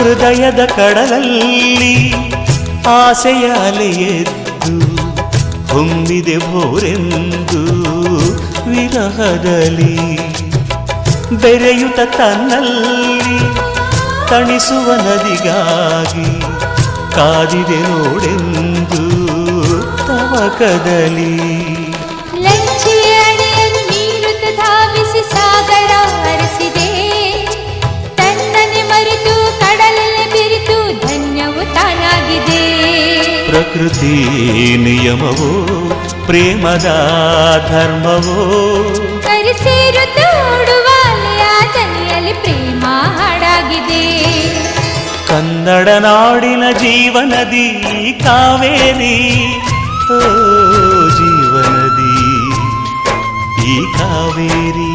ಹೃದಯದ ಕಡಲಲ್ಲಿ ಆಸೆಯ ಅಲೆಯೆದ್ದು ಹೊಮ್ಮಿದೆ ಭೋರೆಂದು ವಿರಹದಲ್ಲಿ. ಬೆರೆಯುತ್ತ ತನ್ನಲ್ಲಿ ತಣಿಸುವ ನದಿಗಾಗಿ ಕಾದಿದೆ ನೋಡೆಂದು ತವಕದಲ್ಲಿ. ಪ್ರಕೃತಿ ನಿಯಮವೋ ಪ್ರೇಮದ ಧರ್ಮವೋ ಕರೆಸೇರುತ್ತ ಓಡುವ ಅಲೆಯ ದನಿಯಲ್ಲಿ ಪ್ರೇಮ ಹಾಡಾಗಿದೆ ಕನ್ನಡ ನಾಡಿನ ಜೀವನದಿ ಕಾವೇರಿ ಓ ಜೀವನದಿ ಈ ಕಾವೇರಿ